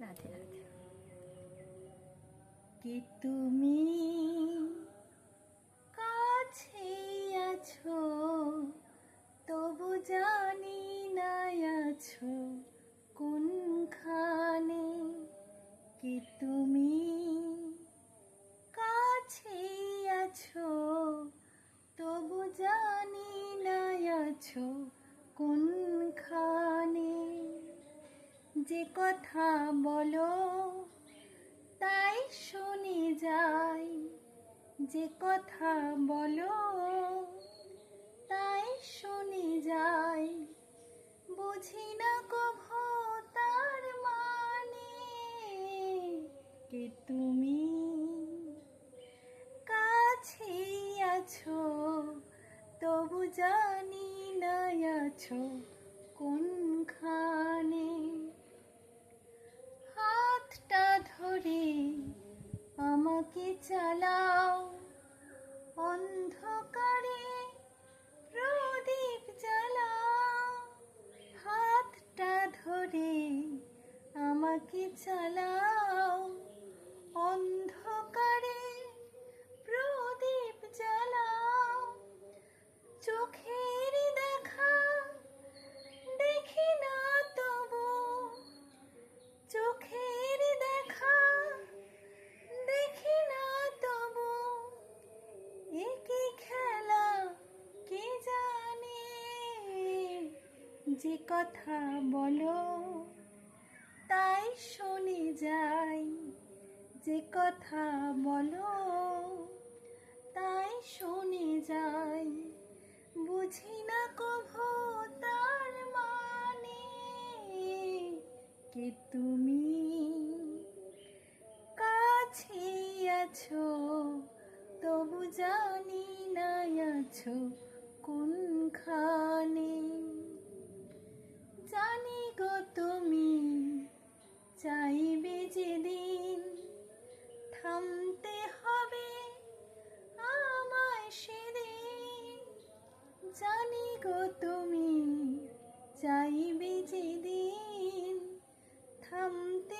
রাধে রাধে। কি তুমি কাছে আছো, তবু জানি না আছো কোনখানে। কি তুমি কাছে আছো, তবু জানি না আছো যে কথা বলো, তাই শুনে যাই। যে কথা বলো, তাই শুনে যাই। বুঝি না কভো তার মানে কে তুমি কাছে আছো, তবু জানি না আছো। আমাকে চালাও। অন্ধকারে প্রদীপ জ্বালাও। হাতটা ধরে আমাকে চালাও। অন্ধকারে যে কথা বলো, তাই শুনে যাই। যে কথা বলো, তাই শুনে যাই। বুঝি না কভো তার মানে কে তুমি কাছে আছো, তবু জানি না আছো। গো তুমি চাইবে যেদিন থামতে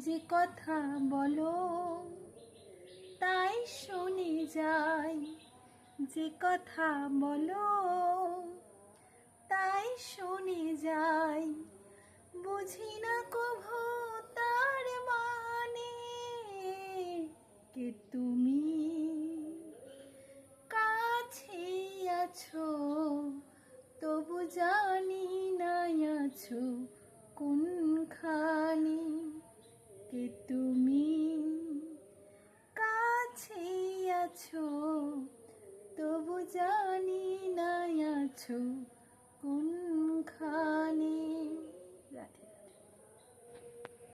যে কথা বলো, তাই শুনে যাই। যে কথা বলো, তাই শুনে যাই। বুঝি না কভো তার মানে কে তুমি? কাছে আছো, তবু জানি না আছো কোনখানে কে তুমি? কাছেই আছো তবু জানি না আছো।